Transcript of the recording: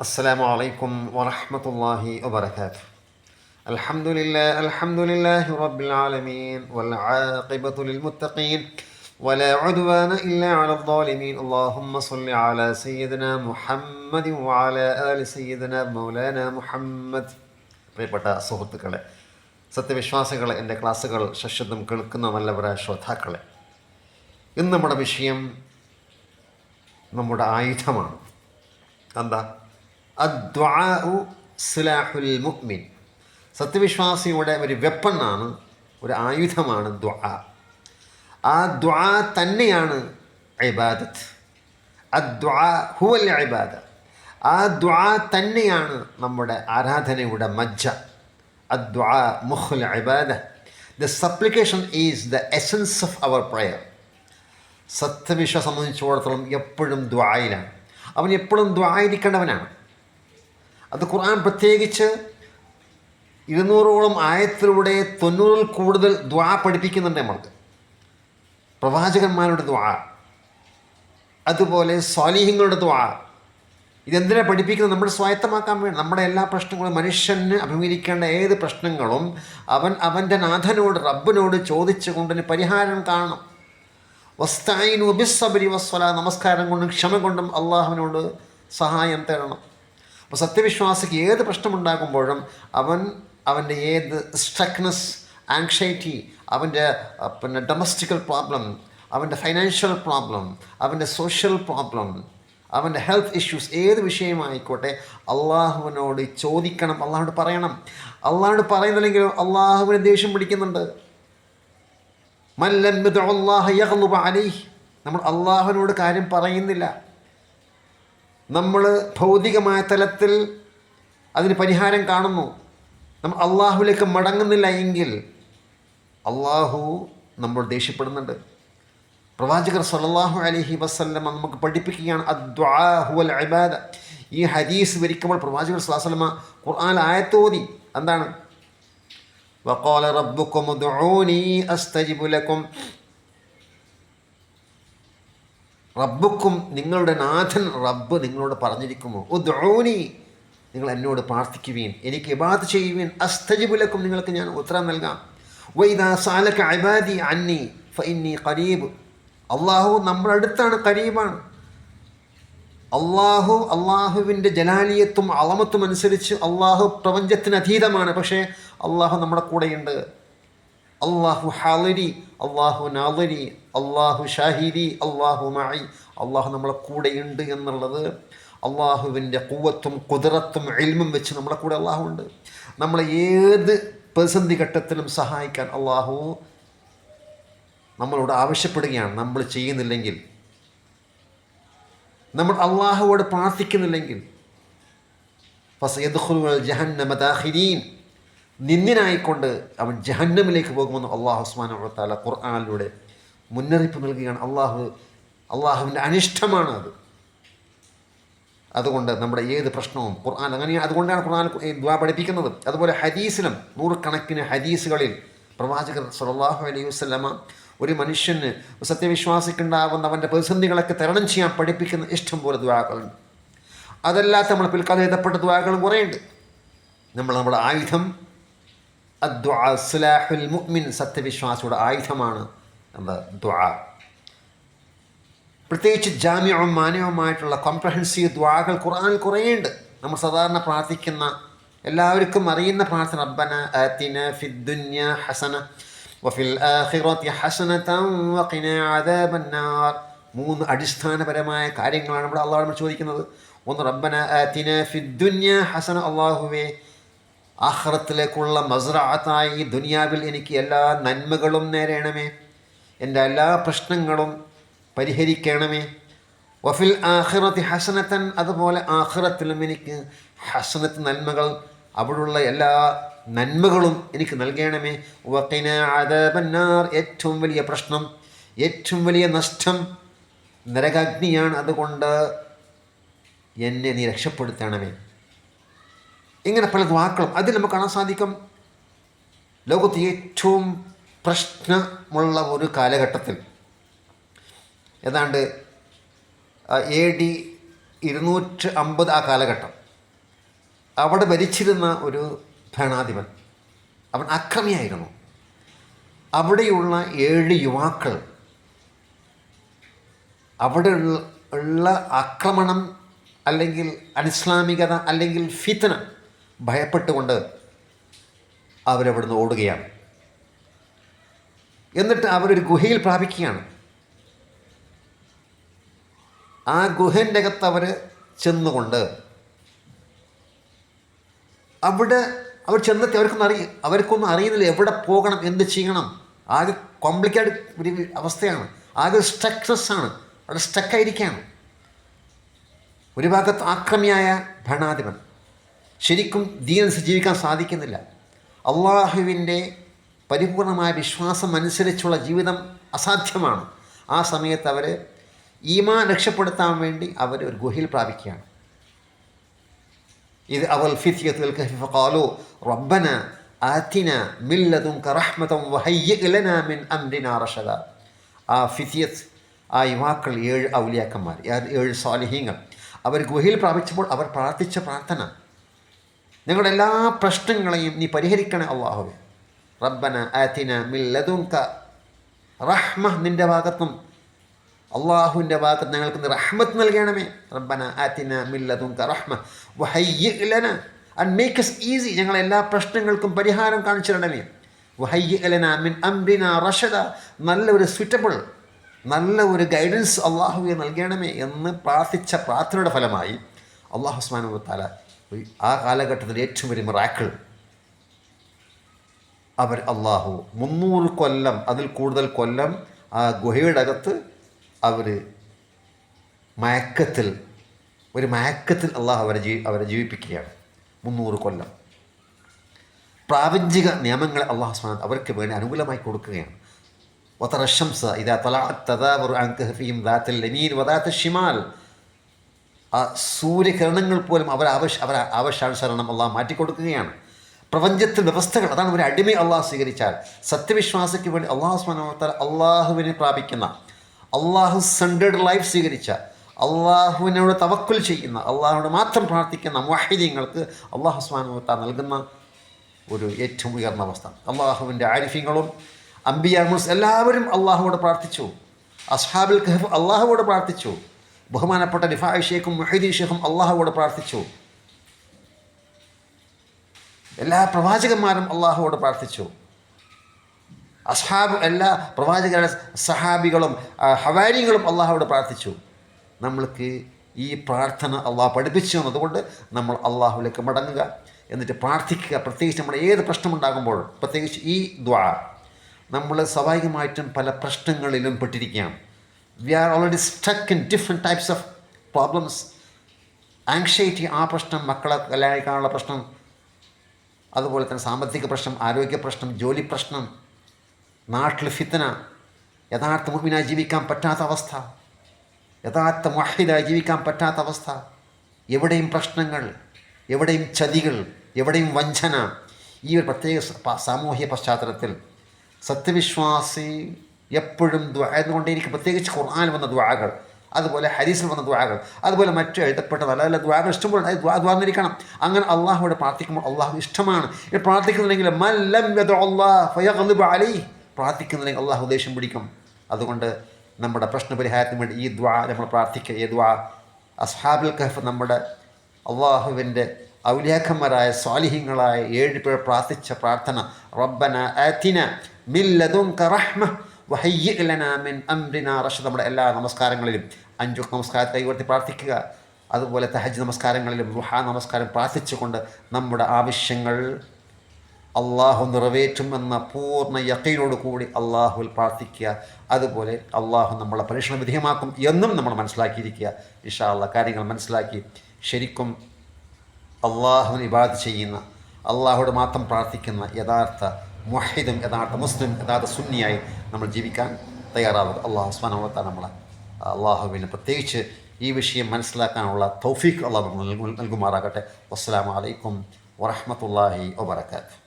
السلام عليكم ورحمة الله وبركاته الحمد لله الحمد لله رب العالمين والعاقبة للمتقين ولا عدوان إلا على الظالمين اللهم صل على سيدنا محمد وعلى آل سيدنا مولانا محمد പ്രിയപ്പെട്ട സുഹൃത്തുക്കളെ സത്യവിശ്വാസികളെ എൻ്റെ ക്ലാസ്സുകൾ ശശ്വതം കേൾക്കുന്ന നല്ലവരായ ശ്രോതാക്കളെ ഇന്ന് നമ്മുടെ വിഷയം നമ്മുടെ ആയുധമാണ് എന്താ അദ്വാഉ സിലാഹുൽ മുഅ്മിൻ. സത്യവിശ്വാസിയുടെ ഒരു വെപ്പണ്ണാണ് ഒരു ആയുധമാണ് ദ്വാ. ആ ദ്വാ തന്നെയാണ് ഇബാദത്ത്. അദ്വാ ഹുവൽ ഇബാദ. ആ ദ്വാ തന്നെയാണ് നമ്മുടെ ആരാധനയുടെ മജ്ജ. അദ്വാ മുഹുൽ ഇബാദ. The supplication is the essence of our prayer സത്യവിശ്വാസം സംബന്ധിച്ചിടത്തോളം എപ്പോഴും ദ്വായിലാണ്. അവൻ എപ്പോഴും ദ്വായിരിക്കേണ്ടവനാണ്. അത് ഖുർആൻ പ്രത്യേകിച്ച് ഇരുന്നൂറോളം ആയത്തിലൂടെ തൊണ്ണൂറിൽ കൂടുതൽ ദ്വാ പഠിപ്പിക്കുന്നുണ്ട് നമ്മൾക്ക് പ്രവാചകന്മാരുടെ ദ്വാ. അതുപോലെ സ്വാലിഹ്യങ്ങളുടെ ദ്വാ. ഇതെന്തിനാണ് പഠിപ്പിക്കുന്നത്? നമ്മൾ സ്വായത്തമാക്കാൻ വേണ്ടി. നമ്മുടെ എല്ലാ പ്രശ്നങ്ങളും മനുഷ്യന് അഭിമുഖീകരിക്കേണ്ട ഏത് പ്രശ്നങ്ങളും അവൻ അവന്റെ നാഥനോട് റബ്ബിനോട് ചോദിച്ചു കൊണ്ടിന് പരിഹാരം കാണണം. വസ്തായിനു ഉബിസ്സബരി വസ്വല നമസ്കാരം കൊണ്ടും ക്ഷമ കൊണ്ടും അള്ളാഹുവിനോട് സഹായം തേടണം. അപ്പോൾ സത്യവിശ്വാസിക്ക് ഏത് പ്രശ്നമുണ്ടാകുമ്പോഴും അവൻ അവന്റെ ഏത് സ്ട്രക്നെസ് ആങ്ഷൈറ്റി അവന്റെ പിന്നെ ഡൊമസ്റ്റിക്കൽ പ്രോബ്ലം അവന്റെ ഫൈനാൻഷ്യൽ പ്രോബ്ലം അവന്റെ സോഷ്യൽ പ്രോബ്ലം അവന്റെ ഹെൽത്ത് ഇഷ്യൂസ് ഏത് വിഷയമായിക്കോട്ടെ അള്ളാഹുവിനോട് ചോദിക്കണം അള്ളാഹുനോട് പറയണം. അള്ളാഹുനോട് പറയുന്നില്ലെങ്കിലും അള്ളാഹുവിന് ദേഷ്യം പിടിക്കുന്നുണ്ട്. മല്ലം നമ്മൾ അള്ളാഹുവിനോട് കാര്യം പറയുന്നില്ല. നമ്മൾ ഭൗതികമായ തലത്തിൽ അതിന് പരിഹാരം കാണുന്നു. നമ്മൾ അള്ളാഹുലേക്ക് മടങ്ങുന്നില്ല എങ്കിൽ അള്ളാഹു നമ്മൾ ദേഷ്യപ്പെടുന്നുണ്ട്. പ്രവാചകർ സല്ലാഹു അലഹി വസ്ലമ നമുക്ക് പഠിപ്പിക്കുകയാണ് അദ്വാഹുവൽ അബാദ ഈ ഹദീസ് വരിക്കുമ്പോൾ പ്രവാചകർ സ്വലാസ്ലമ ഖുർആൻ ആയത്തോതി എന്താണ്? വക്കോല റബ്ബുക്കും റബ്ബുക്കും നിങ്ങളുടെ നാഥൻ റബ്ബ് നിങ്ങളോട് പറഞ്ഞിരിക്കുമോ? ഓ ദ്രോണി നിങ്ങൾ എന്നോട് പ്രാർത്ഥിക്കുവീൻ എനിക്ക് ഇബാദ് ചെയ്യുവീൻ. അസ്തജിബുലക്കും നിങ്ങൾക്ക് ഞാൻ ഉത്തരം നൽകാം. വൈദാ സാലക അബാദി അന്നി ഫഇന്നി കരീബ് അള്ളാഹു നമ്മുടെ അടുത്താണ് കരീബാണ് അള്ളാഹു അള്ളാഹുവിന്റെ ജലാലിയത്തും അളമത്തും അനുസരിച്ച് അള്ളാഹു പ്രപഞ്ചത്തിന് അതീതമാണ്. പക്ഷേ അള്ളാഹു നമ്മുടെ കൂടെയുണ്ട്. അള്ളാഹു ഹാലരി അള്ളാഹു നാദരി അള്ളാഹു ഷാഹിരി അള്ളാഹു മായി അള്ളാഹു നമ്മളെ കൂടെയുണ്ട് എന്നുള്ളത് അള്ളാഹുവിന്റെ കൂവത്തും കുതിരത്തും എൽമും വെച്ച് നമ്മളെ കൂടെ അള്ളാഹു ഉണ്ട്. നമ്മളെ ഏത് പ്രതിസന്ധി ഘട്ടത്തിലും സഹായിക്കാൻ അള്ളാഹു നമ്മളോട് ആവശ്യപ്പെടുകയാണ്. നമ്മൾ ചെയ്യുന്നില്ലെങ്കിൽ നമ്മൾ അള്ളാഹുവോട് പ്രാർത്ഥിക്കുന്നില്ലെങ്കിൽ. ഫസയദ്ഖുലുൽ ജഹന്നമ നിന്ദിനായിക്കൊണ്ട് അവൻ ജഹന്നമിലേക്ക് പോകുമെന്ന് അള്ളാഹു ഉസ്മാൻ താല ഖുർആാനിലൂടെ മുന്നറിയിപ്പ് നൽകുകയാണ്. അള്ളാഹു അള്ളാഹുവിന്റെ അനിഷ്ടമാണ് അത്. അതുകൊണ്ട് നമ്മുടെ ഏത് പ്രശ്നവും ഖുർആൻ അങ്ങനെ അതുകൊണ്ടാണ് ഖുർആൻ ദുവാ പഠിപ്പിക്കുന്നത്. അതുപോലെ ഹദീസിലും നൂറുകണക്കിന് ഹദീസുകളിൽ പ്രവാചകർ സലാഹു അലൈഹി വസല്ലമ ഒരു മനുഷ്യന് സത്യവിശ്വാസിക്കുണ്ടാകുന്ന അവന്റെ പ്രതിസന്ധികളൊക്കെ തരണം ചെയ്യാൻ പഠിപ്പിക്കുന്ന ഇഷ്ടം പോലെ ദ്വാകളുണ്ട് അതല്ലാത്ത നമ്മൾ പിൽക്കാലം എഴുതപ്പെട്ട ദ്വാകളും കുറേയുണ്ട്. നമ്മൾ നമ്മുടെ ആയുധം അദ്വാ സുലാഹുൽ മുഅ്മിൻ സത്യവിശ്വാസിയുടെ ആയുധമാണ് പ്രത്യേകിച്ച് ജാമ്യവും മാന്യവുമായിട്ടുള്ള കോംപ്രഹെൻസീവ് ദ്വാകൾ ഖുർആനിൽ കുറേയുണ്ട്. നമ്മൾ സാധാരണ പ്രാർത്ഥിക്കുന്ന എല്ലാവർക്കും അറിയുന്ന പ്രാർത്ഥന റബ്ബന ആതിന ഫിദ്ദുന്യ ഹസന വഫിൽ ആഖിറതി ഹസനതൻ അദാബന്നാർ. മൂന്ന് അടിസ്ഥാനപരമായ കാര്യങ്ങളാണ് ഇവിടെ അള്ളാഹ് നമ്മൾ ചോദിക്കുന്നത്. ഒന്ന് റബ്ബന ആതിന ഫിദ്ദുന്യ ഹസന അള്ളാഹുവേ ആഹ്റത്തിലേക്കുള്ള മസ്രാത്തായി ഈ ദുനിയാവിൽ എനിക്ക് എല്ലാ നന്മകളും നേരേണമേ. എന്റെ എല്ലാ പ്രശ്നങ്ങളും പരിഹരിക്കണമേ. വഫിൽ ആഹ്റത്തി ഹസനത്തൻ അതുപോലെ ആഹ്റത്തിലും എനിക്ക് ഹസനത്ത് നന്മകൾ അവിടുള്ള എല്ലാ നന്മകളും എനിക്ക് നൽകണമേ. വക്കിന അതപന്നാർ ഏറ്റവും വലിയ പ്രശ്നം ഏറ്റവും വലിയ നഷ്ടം നരകാഗ്നിയാണ് അതുകൊണ്ട് എന്നെ നീ രക്ഷപ്പെടുത്തണമേ. ഇങ്ങനെ പല വാക്കുകളും അതിൽ നമുക്ക് കാണാൻ സാധിക്കും. ലോകത്ത് ഏറ്റവും പ്രശ്നമുള്ള ഒരു കാലഘട്ടത്തിൽ ഏതാണ്ട് എ ഡി ഇരുന്നൂറ്റി അമ്പത് ആ കാലഘട്ടം. അവിടെ ഭരിച്ചിരുന്ന ഒരു ഭരണാധിപൻ അവൻ അക്രമിയായിരുന്നു. അവിടെയുള്ള ഏഴ് യുവാക്കൾ അവിടെ ഉള്ള ആക്രമണം അല്ലെങ്കിൽ അനിസ്ലാമികത അല്ലെങ്കിൽ ഫിത്തന ഭയപ്പെട്ടുകൊണ്ട് അവരവിടുന്ന് ഓടുകയാണ്. എന്നിട്ട് അവരൊരു ഗുഹയിൽ പ്രാപിക്കുകയാണ്. ആ ഗുഹന്റെ അകത്ത് അവർ ചെന്നുകൊണ്ട് അവിടെ അവർ ചെന്നെത്തി. അവർക്കൊന്നും അറിയ അവർക്കൊന്നും അറിയുന്നില്ല എവിടെ പോകണം എന്ത് ചെയ്യണം. ആകെ കോംപ്ലിക്കേറ്റഡ് ഒരു അവസ്ഥയാണ്. ആകെ സ്ട്രക്സസ് ആണ്. അവിടെ സ്റ്റക്കായിരിക്കുകയാണ് ഒരു ഭാഗത്ത് ആക്രമിയായ ഭരണാധിപൻ. ശരിക്കും ദീനനുസരിച്ച് ജീവിക്കാൻ സാധിക്കുന്നില്ല. അള്ളാഹുവിന്റെ പരിപൂർണമായ വിശ്വാസം അനുസരിച്ചുള്ള ജീവിതം അസാധ്യമാണ്. ആ സമയത്ത് അവർ ഈമാൻ രക്ഷപ്പെടുത്താൻ വേണ്ടി അവർ ഒരു ഗുഹയിൽ പ്രാപിക്കുകയാണ്. ഇത് അവൽ ഫിത്യത്തുൽ റബ്ബന ആത്തിന മില്ലതും കറഹ്മതും റഹ്മതൻ വഹയ്യിഅ ലനാ മിൻ അംരിനാ റഷദ. ആ ഫിത്യത്ത് ആ യുവാക്കൾ ഏഴ് ഔലിയാക്കന്മാർ ഏഴ് സ്വാലിഹീങ്ങൾ അവർ ഗുഹയിൽ പ്രാപിച്ചപ്പോൾ അവർ പ്രാർത്ഥിച്ച പ്രാർത്ഥന ഞങ്ങളുടെ എല്ലാ പ്രശ്നങ്ങളെയും നീ പരിഹരിക്കണേ അള്ളാഹുവെ റബ്ബന ആതിന മിൻ ലദുൻക റഹ്മ നിന്റെ ഭാഗത്തും. അള്ളാഹുവിന്റെ ഭാഗത്ത് ഞങ്ങൾക്ക് നീ റഹ്മത്ത് നൽകണമേ. റബ്ബന ആതിന മിൻ ലദുൻക റഹ്മ. വഹയ്യലന ലനാ. ആൻഡ് മേക്ക് എസ് ഈസി ഞങ്ങളെ എല്ലാ പ്രശ്നങ്ങൾക്കും പരിഹാരം കാണിച്ചു തരണമേ. വഹയ്യിഅ ലനാ മിൻ അംബിന റഷദ. നല്ല ഒരു സ്വിറ്റബിൾ നല്ല ഒരു ഗൈഡൻസ് അള്ളാഹുവെ നൽകണമേ എന്ന് പ്രാർത്ഥിച്ച പ്രാർത്ഥനയുടെ ഫലമായി അള്ളാഹുസ്മാൻ താല ആ കാലഘട്ടത്തിൻ്റെ ഏറ്റവും വലിയ മിറാക്കിൾ അവർ അള്ളാഹു മുന്നൂറ് കൊല്ലം അതിൽ കൂടുതൽ കൊല്ലം ആ ഗുഹയുടെ അകത്ത് അവർ മയക്കത്തിൽ ഒരു മയക്കത്തിൽ അള്ളാഹു അവരെ ജീ അവരെ ജീവിപ്പിക്കുകയാണ് മുന്നൂറ് കൊല്ലം പ്രാപഞ്ചിക നിയമങ്ങളെ അള്ളാഹു സ്മാൻ അവർക്ക് വേണ്ടി അനുകൂലമായി കൊടുക്കുകയാണ് وترى الشمس إذا طلعت تدابر عن كهفهم ذات اليمين وذات الشمال ആ സൂര്യകിരണങ്ങൾ പോലും അവർ ആവശ്യ അവർ ആവശ്യാനുസരണം അള്ളാഹ് മാറ്റിക്കൊടുക്കുകയാണ്. പ്രപഞ്ചത്തിൽ വ്യവസ്ഥകൾ അതാണ് ഒരു അടിമ അള്ളാഹ് സ്വീകരിച്ചാൽ. സത്യവിശ്വാസിക്ക് വേണ്ടി അള്ളാഹു സ്മനോത്താൽ അള്ളാഹുവിനെ പ്രാപിക്കുന്ന അള്ളാഹു സെന്റേഡ് ലൈഫ് സ്വീകരിച്ച അള്ളാഹുവിനോട് തവക്കുൽ ചെയ്യുന്ന അള്ളാഹുവിനോട് മാത്രം പ്രാർത്ഥിക്കുന്ന മാഹിദ്യങ്ങൾക്ക് അള്ളാഹു സ്മാനോത്ത നൽകുന്ന ഒരു ഏറ്റവും ഉയർന്ന അവസ്ഥ. അള്ളാഹുവിന്റെ ആരിഫ്യങ്ങളും അംബിയാമുസ് എല്ലാവരും അള്ളാഹുവോട് പ്രാർത്ഥിച്ചു. അസ്ഹാബിൽ ഖഹഫ് അള്ളാഹുവോട് പ്രാർത്ഥിച്ചു. ബഹുമാനപ്പെട്ട റിഫായ് ഷേഖും മുഹീദ്ദീൻ ഷേഖും അള്ളാഹുവോട് പ്രാർത്ഥിച്ചു. എല്ലാ പ്രവാചകന്മാരും അള്ളാഹുവോട് പ്രാർത്ഥിച്ചു. അസ്ഹാബ് എല്ലാ പ്രവാചകരുടെ സഹാബികളും ഹവാരികളും അള്ളാഹുവോട് പ്രാർത്ഥിച്ചു. നമ്മൾക്ക് ഈ പ്രാർത്ഥന അള്ളാഹ് പഠിപ്പിച്ചു എന്നതുകൊണ്ട് നമ്മൾ അള്ളാഹുലേക്ക് മടങ്ങുക എന്നിട്ട് പ്രാർത്ഥിക്കുക. പ്രത്യേകിച്ച് നമ്മുടെ ഏത് പ്രശ്നമുണ്ടാകുമ്പോൾ പ്രത്യേകിച്ച് ഈ ദ്വാ നമ്മൾ സ്വാഭാവികമായിട്ടും പല പ്രശ്നങ്ങളിലും പെട്ടിരിക്കുകയാണ്. We are already stuck in different types of problems anxiety ആ പ്രശ്നം മക്കളെ കല്യാണിക്കാനുള്ള പ്രശ്നം അതുപോലെ തന്നെ സാമ്പത്തിക പ്രശ്നം ആരോഗ്യ പ്രശ്നം ജോലി പ്രശ്നം നാട്ടിൽ ഫിത്തന യഥാർത്ഥ മുഴുവനായി ജീവിക്കാൻ പറ്റാത്ത അവസ്ഥ യഥാർത്ഥ മഹിതായി ജീവിക്കാൻ പറ്റാത്ത അവസ്ഥ എവിടെയും പ്രശ്നങ്ങൾ എവിടെയും ചതികൾ എവിടെയും വഞ്ചന ഈ ഒരു പ്രത്യേക സാമൂഹ്യ പശ്ചാത്തലത്തിൽ സത്യവിശ്വാസി എപ്പോഴും ദ്വാകൊണ്ടേയിരിക്കും പ്രത്യേകിച്ച് ഖുർആൻ വന്ന ദ്വാകൾ അതുപോലെ ഹരീസിൽ വന്ന ദ്വാകൾ അതുപോലെ മറ്റ് എഴുതപ്പെട്ട നല്ല നല്ല ദ്വാകൾ ഇഷ്ടംപോലെ അത് ദ്വാ ദ്വാന്നിരിക്കണം അങ്ങനെ അള്ളാഹുവിടെ പ്രാർത്ഥിക്കുമ്പോൾ അള്ളാഹു ഇഷ്ടമാണ്. പ്രാർത്ഥിക്കുന്നുണ്ടെങ്കിൽ മല്ലം അലി പ്രാർത്ഥിക്കുന്നുണ്ടെങ്കിൽ അള്ളാഹു ദേഷ്യം പിടിക്കും. അതുകൊണ്ട് നമ്മുടെ പ്രശ്ന പരിഹാരത്തിന് വേണ്ടി ഈ ദ്വാ നമ്മൾ പ്രാർത്ഥിക്കുക. ഈ ദ്വാ അസ്ഹാബുൽ കഹഫ് നമ്മുടെ അള്ളാഹുവിന്റെ ഔലിയാക്കന്മാരായ സ്വാലിഹ്യങ്ങളായ ഏഴ് പേർ പ്രാർത്ഥിച്ച പ്രാർത്ഥന. റബ്ബന ആത്തിന മില്ലതും റഹ്മ. നമ്മുടെ എല്ലാ നമസ്കാരങ്ങളിലും അഞ്ചു നമസ്കാരത്തെ കൈവർത്തി പ്രാർത്ഥിക്കുക. അതുപോലെ തഹജ് നമസ്കാരങ്ങളിലും റുഹാ നമസ്കാരം പ്രാർത്ഥിച്ചുകൊണ്ട് നമ്മുടെ ആവശ്യങ്ങൾ അള്ളാഹു നിറവേറ്റുമെന്ന പൂർണ യക്കയിലോട് കൂടി അള്ളാഹുവിൽ പ്രാർത്ഥിക്കുക. അതുപോലെ അള്ളാഹു നമ്മളെ പരീക്ഷണ വിധേയമാക്കും എന്നും നമ്മൾ മനസ്സിലാക്കിയിരിക്കുക. ഇഷാള്ള കാര്യങ്ങൾ മനസ്സിലാക്കി ശരിക്കും അള്ളാഹുവിന് ഇബാദ് ചെയ്യുന്ന അള്ളാഹുയോട് മാത്രം പ്രാർത്ഥിക്കുന്ന യഥാർത്ഥ മുഹിദും യഥാർത്ഥ മുസ്ലിം യഥാർത്ഥ സുന്നിയായി നമ്മൾ ജീവിക്കാൻ തയ്യാറാവുക അള്ളാഹു സ്മാനവത്ത നമ്മളെ അള്ളാഹുവിന് പ്രത്യേകിച്ച് ഈ വിഷയം മനസ്സിലാക്കാനുള്ള തൗഫീഖ് അള്ളാഹു നൽകുമാറാകട്ടെ. അസ്സാം വലൈക്കും വറഹമത്തല്ലാഹി വാബർക്കാത്തു